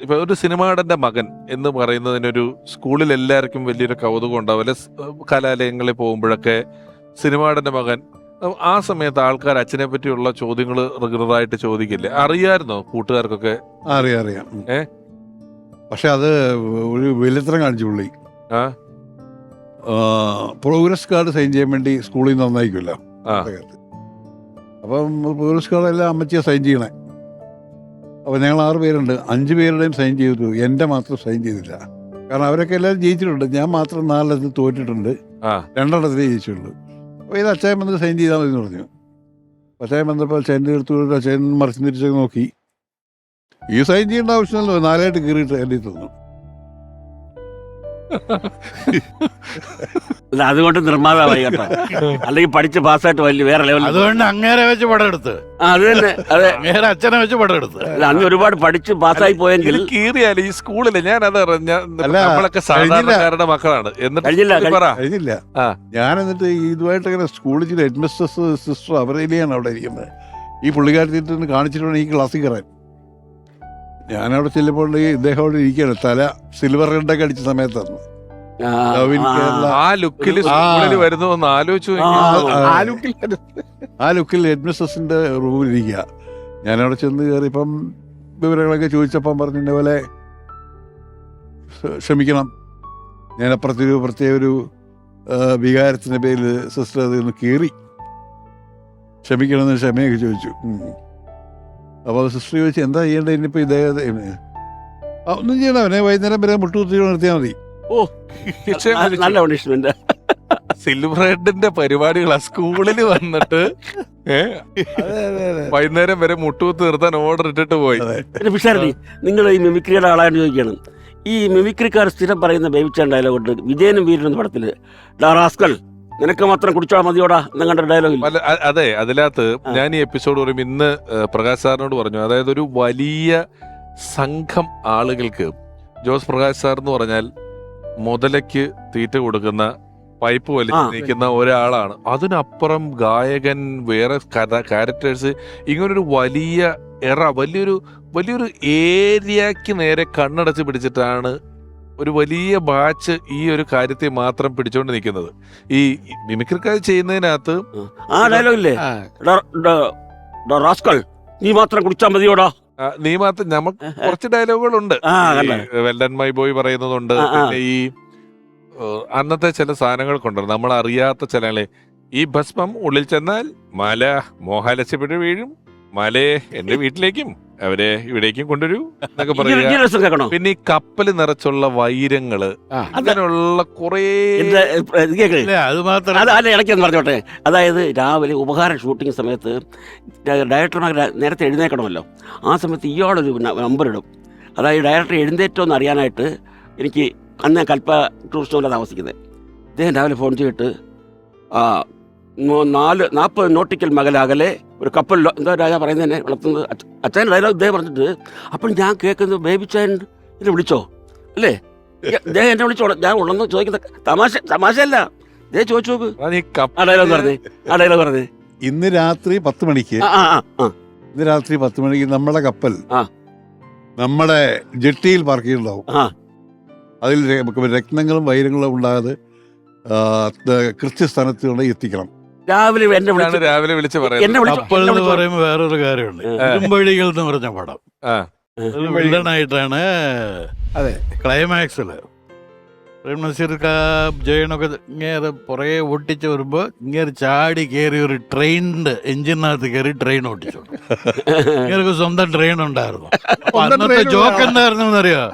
ഇപ്പൊ ഒരു സിനിമാടന്റെ മകൻ എന്ന് പറയുന്നതിനൊരു സ്കൂളിൽ എല്ലാവർക്കും വലിയൊരു കൗതുകം ഉണ്ടാവില്ല. കലാലയങ്ങളിൽ പോകുമ്പോഴൊക്കെ സിനിമാടന്റെ മകൻ ആ സമയത്ത് ആൾക്കാർ അച്ഛനെ പറ്റിയുള്ള ചോദ്യങ്ങൾ റെഗുലറായിട്ട് ചോദിക്കില്ലേ? അറിയായിരുന്നോ കൂട്ടുകാർക്കൊക്കെ? അറിയാം അറിയാം. ഏ? പക്ഷെ അത് ഒരു വെളിത്തരം കാണിച്ചു പുള്ളി. ആ. പ്രോഗ്രസ് കാർഡ് സൈൻ ചെയ്യാൻ വേണ്ടി സ്കൂളിൽ നിന്ന് നന്നായിക്കുമല്ലോ അപ്പം പ്രോഗ്രസ് കാർഡ് എല്ലാം അമ്മച്ചിയെ സൈൻ ചെയ്യണേ. അപ്പോൾ ഞങ്ങൾ ആറ് പേരുണ്ട്. അഞ്ച് പേരുടെയും സൈൻ ചെയ്തു എന്റെ മാത്രം സൈൻ ചെയ്തില്ല. കാരണം അവരൊക്കെ എല്ലാവരും ജയിച്ചിട്ടുണ്ട്. ഞാൻ മാത്രം നാലെണ്ണത്തിൽ തോറ്റിട്ടുണ്ട്. ആ. രണ്ടെണ്ണത്തിലേ ജയിച്ചുള്ളൂ. അപ്പോൾ ഇത് അച്ചായൻ വന്നിട്ട് സൈൻ ചെയ്താൽ മതി എന്ന് പറഞ്ഞു അച്ചായൻ വന്നപ്പോൾ അച്ചായന്റെ എടുത്തു അച്ചായൻ മറിച്ച് തിരിച്ചൊക്കെ നോക്കി. ഈ സൈൻ ചെയ്യേണ്ട ആവശ്യമല്ലോ നാലായിട്ട് കീറിയിട്ട് എന്റെ തന്നു അല്ല അതുകൊണ്ട് നിർമ്മാതാവായി കേട്ടോ. അല്ലെങ്കിൽ പഠിച്ച് പാസ്സായിട്ട് വലിയ വേറെ ലെവലിൽ അതുകൊണ്ട് അങ്ങേരെ വെച്ച് പടം എടുത്ത് ആ, അത് തന്നെ അതെ. അങ്ങേരെ അച്ഛനെ വെച്ച് പടം എടുത്ത് അല്ല അന്ന് ഒരുപാട് പഠിച്ച് പാസ്സായി പോയെങ്കിൽ കീറിയാൽ ഈ സ്കൂളിൽ ഞാൻ അത് അല്ല, നമ്മളൊക്കെ സാധാരണക്കാരുടെ മക്കളാണ്. എന്നിട്ട് കഴിഞ്ഞില്ല, ഇത് പറ. കഴിഞ്ഞില്ല. ആ. ഞാൻ എന്നിട്ട് ഇതുമായിട്ട് ഇങ്ങനെ സ്കൂളിൽ ചില ഹെഡ് മിസ്റ്റേഴ്സ് സിസ്റ്റർ അവരേലിയാണ് അവിടെ ഇരിക്കുന്നത്. ഈ പുള്ളിക്കാരത്തിട്ട് കാണിച്ചിട്ടുണ്ടെങ്കിൽ ഈ ക്ലാസ്സിൽ കയറാൻ. ഞാനവിടെ ചെല്ലുമ്പോൾ ഈ ഇദ്ദേഹം അവിടെ ഇരിക്കുകയാണ്. തല സിൽവർ റെഡൊക്കെ അടിച്ച സമയത്താണ് ആ, ലുക്കിൽ. സ്കൂളിൽ വരുന്നു ഒന്ന് ആലോചിച്ചു ആ. ലുക്കിൽ ആ ലുക്കിൽ ഹെഡ് മിസ്റ്റേഴ്സിന്റെ റൂമിൽ ഇരിക്കുക. ഞാനവിടെ ചെന്ന് കയറിയപ്പം വിവരങ്ങളൊക്കെ ചോദിച്ചപ്പം പറഞ്ഞു പോലെ "ക്ഷ- ക്ഷമിക്കണം. ഞാൻ അപ്പുറത്തൊരു പ്രത്യേക ഒരു വികാരത്തിന്റെ പേരിൽ സിസ്റ്റർ അതിൽ നിന്ന് കീറി ക്ഷമിക്കണമെന്ന് ക്ഷമയൊക്കെ ചോദിച്ചു. അപ്പോൾ സിസ്റ്റർ ചോദിച്ചു എന്താ ചെയ്യേണ്ടത്? ഇനിയിപ്പോൾ ഇദ്ദേഹത്തെ ആ, ഒന്നും ചെയ്യണം അവനെ വൈകുന്നേരം വരെ മുട്ടുകുത്തി നിർത്തിയാൽ മതി. ഓ. നല്ല പണിഷ്മെന്റ് സിൽവറേഡിന്റെ പരിപാടികളാ സ്കൂളിൽ വന്നിട്ട് വൈകുന്നേരം വരെ മുട്ടുകുത്ത് നിർത്താൻ ഓർഡർ ഇട്ടിട്ട് പോയി. പിഷാരടി നിങ്ങൾ ഈ മിമിക്രിയുടെ ആളായിട്ട് ചോദിക്കുകയാണ് ഈ മിമിക്രിക്കാർ സ്ഥിരം പറയുന്ന ബേബിച്ചാൻ ഡയലോഗ് ഉണ്ട് വിജയനും വീരനും പടത്തിൽ. "ഡാ റാസ്കൽ. നിനക്ക് മാത്രം കുടിച്ചാൽ മതിയോടാ? എന്നും കണ്ട ഡയലോഗ് അതെ അതിനകത്ത് ഞാൻ ഈ എപ്പിസോഡ് പറയുമ്പോൾ ഇന്ന് പ്രകാശ് സാറിനോട് പറഞ്ഞു. അതായത് ഒരു വലിയ സംഘം ആളുകൾക്ക് ജോസ് പ്രകാശ് സാർ എന്ന് പറഞ്ഞാൽ മുതലയ്ക്ക് തീറ്റ കൊടുക്കുന്ന പൈപ്പ് വലിച്ചു നീക്കുന്ന ഒരാളാണ്. അതിനപ്പുറം ഗായകൻ വേറെ കഥ ക്യാരക്ടേഴ്സ് ഇങ്ങനൊരു വലിയ എറ വലിയൊരു വലിയൊരു ഏരിയക്ക് നേരെ കണ്ണടച്ച് പിടിച്ചിട്ടാണ് ഒരു വലിയ ബാച്ച് ഈ ഒരു കാര്യത്തെ മാത്രം പിടിച്ചോണ്ട് നിൽക്കുന്നത് ഈ മിമിക്രിക്കാർ ചെയ്യുന്നതിനകത്ത് ആ ഡയലോഗ് ഇല്ലേ? "ഡാ- ഡാ- ഡാ റാസ്കൽ നീ മാത്രം കുടിച്ചാൽ മതിയോടാ? നീ മാത്രം നമുക്ക് കുറച്ച് ഡയലോഗുകൾ ഉണ്ട്? വെല്ലൻ മൈ ബോയ് പറയുന്നതുണ്ട്. പിന്നെ ഈ അന്നത്തെ ചില സാധനങ്ങൾക്കുണ്ട്. നമ്മൾ അറിയാത്ത ചില ഈ ഭസ്മം ഉള്ളിൽ ചെന്നാൽ മല മോഹാലസ്യപ്പെട്ട് വീഴും. മലയെ എന്റെ വീട്ടിലേക്കും. അവരെ ഇവിടേക്കും കൊണ്ടുവരൂ എന്നൊക്കെ പറയുക. കേൾക്കണോ? പിന്നെ ഈ കപ്പൽ നിറച്ചുള്ള വൈരങ്ങൾ ആ. അങ്ങനെയുള്ള കുറേ എന്റെ ഇത് കേൾക്കണേ? ഇല്ല അത് മാത്രം അത് അല്ല ഇടയ്ക്കെന്ന് പറഞ്ഞോട്ടെ. അതായത് രാവിലെ ഉപഹാരം ഷൂട്ടിംഗ് സമയത്ത് ഡയറക്ടർമാർ നേരത്തെ എഴുന്നേക്കണമല്ലോ ആ സമയത്ത് ഇയാളൊരു ന- നമ്പർ ഇടും. അതായത് ഡയറക്ടർ എഴുന്നേറ്റോ എന്ന് അറിയാനായിട്ട് എനിക്ക് അന്ന് കൽപ്പ ടൂറിസ്റ്റ് ഹോമിലാണ് താമസിക്കുന്നത്. ഇദ്ദേഹം രാവിലെ ഫോൺ ചെയ്തിട്ട് ആ നാല് നാൽപ്പത് നോട്ടിക്കൽ മകലാകലെ ഒരു കപ്പൽ എന്താ രാജാ പറയുന്നത് തന്നെ വളർത്തുന്നത് അച്ഛൻ ഡയലോഗ് ഇദ്ദേഹം പറഞ്ഞിട്ട് അപ്പോൾ ഞാൻ കേൾക്കുന്നത് ബേബിച്ചാൻ ചാൻ എന്നെ വിളിച്ചോ? അല്ലേ? ഇദ്ദേഹം എന്നെ വിളിച്ചോ? ഞാൻ ഉള്ളെന്ന് ചോദിക്കുന്ന തമാശ തമാശയല്ല. ഇദ്ദേഹം ചോദിച്ചു നോക്ക്. ആ ഡയലോഗ് പറഞ്ഞേ ആ ഡയലോഗ് പറഞ്ഞേ. ഇന്ന് രാത്രി പത്ത് മണിക്ക് ഇന്ന് രാത്രി പത്ത് മണിക്ക് നമ്മുടെ കപ്പൽ. നമ്മുടെ ജെട്ടിയിൽ പാർക്ക് ചെയ്യുന്നുണ്ടാവും. അതിൽ രക്തങ്ങളും രത്നങ്ങളും വൈരങ്ങളും ഉണ്ടാകാതെ കൃത്യസ്ഥാനത്ത് എത്തിക്കണം. രാവിലെ എന്നെ വിളിച്ചു രാവിലെ വിളിച്ച് എന്നെ പറയുന്നത് വിളിച്ചു കപ്പൽ എന്നെ എന്ന് വിളിച്ചു പറയുമ്പോൾ വേറൊരു കാര്യമുണ്ട്. ഇരുമ്പഴികൾ എന്ന് പറഞ്ഞ പടം. ആ. അതിൽ വില്ലനായിട്ടാണ് അതെ. ക്ലൈമാക്സിൽ പ്രേം നസീർ കാ ജയനൊക്കെ ഇങ്ങേറെ പുറകെ ഓട്ടിച്ച് വരുമ്പോ ഇങ്ങനെ ചാടി കയറി ഒരു ട്രെയിനിന്റെ എഞ്ചിനകത്ത് കയറി ട്രെയിൻ ഓട്ടിച്ചു ഇങ്ങനെ സ്വന്തം ട്രെയിൻ ഉണ്ടായിരുന്നു. അപ്പൊ സ്വന്തം അന്നത്തെ train ജോക്ക് എന്തായിരുന്നു എന്നറിയോ.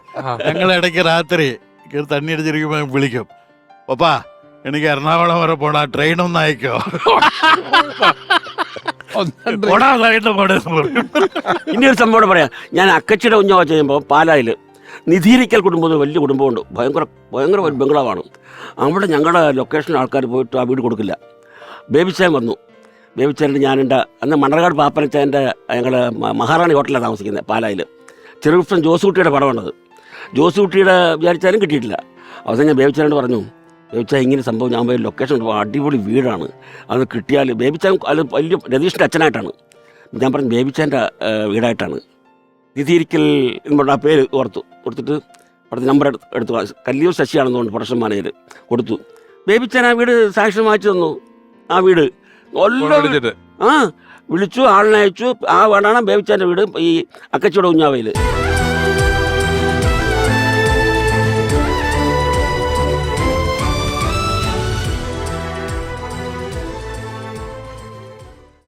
ഞങ്ങൾ ഇടയ്ക്ക് രാത്രി കയറി തണ്ണി അടിച്ചിരിക്കുമ്പോ വിളിക്കും. പപ്പാ എനിക്ക് എറണാകുളം വരെ പോടാ ട്രെയിൻ ഒന്ന് അയക്കോ? പോടാ ഇനി ഒരു സംഭവം കൂടെ പറയാം. ഞാൻ അക്കച്ചിയുടെ കുഞ്ഞോ ചെയ്യുമ്പോൾ പാലായിൽ നിധീരിക്കൽ കുടുംബം എന്ന് വലിയ കുടുംബമുണ്ട്. ഭയങ്കര ഭയങ്കര ഒരു ബംഗ്ലാവാണ്. അവിടെ ഞങ്ങളുടെ ലൊക്കേഷൻ ആൾക്കാർ പോയിട്ട് ആ വീട് കൊടുക്കില്ല. ബേബിച്ചാൻ വന്നു. ബേബിച്ചാന്റെ ഞാനുണ്ട് അന്ന് മണ്ണർകാട് പാപ്പനച്ചാന്റെ ഞങ്ങൾ മഹാറാണി ഹോട്ടലിലാണ് താമസിക്കുന്നത് പാലായിൽ ചെറുകൃഷ്ണൻ ജോസൂട്ടിയുടെ പടമാണത് ജോസുകുട്ടിയുടെ വിചാരിച്ചാലും കിട്ടിയിട്ടില്ല. അവസാനം ഞാൻ ബേബിച്ചാനോട് പറഞ്ഞു ബേബിച്ചാ ഇങ്ങനെ സംഭവം ഞാൻ പോയി ലൊക്കേഷൻ അടിപൊളി വീടാണ്. അത് കിട്ടിയാൽ ബേബിച്ചാൻ അത് വലിയ രതീഷിന്റെ അച്ഛനായിട്ടാണ്. ഞാൻ പറഞ്ഞു ബേബിച്ചാന്റെ വീടായിട്ടാണ്. നിധിയിരിക്കൽ എന്ന് പറഞ്ഞ ആ പേര് ഓർത്തു. കൊടുത്തിട്ട് അവിടുത്തെ നമ്പർ എടുത്ത്. കല്ലിയൂർ ശശിയാണെന്ന് തോന്നുന്നു പ്രൊഡക്ഷൻ മാനേജർ കൊടുത്തു. ബേബിച്ചാൻ ആ വീട് സാക്ഷ്യം വായിച്ചു തന്നു. ആ വീട് ആ വിളിച്ചു ആളിനെ അയച്ചു. ആ വീടാണ് ബേബിച്ചാന്റെ വീട് ഈ അക്കച്ചിയുടെ ഉഞ്ഞാവയിൽ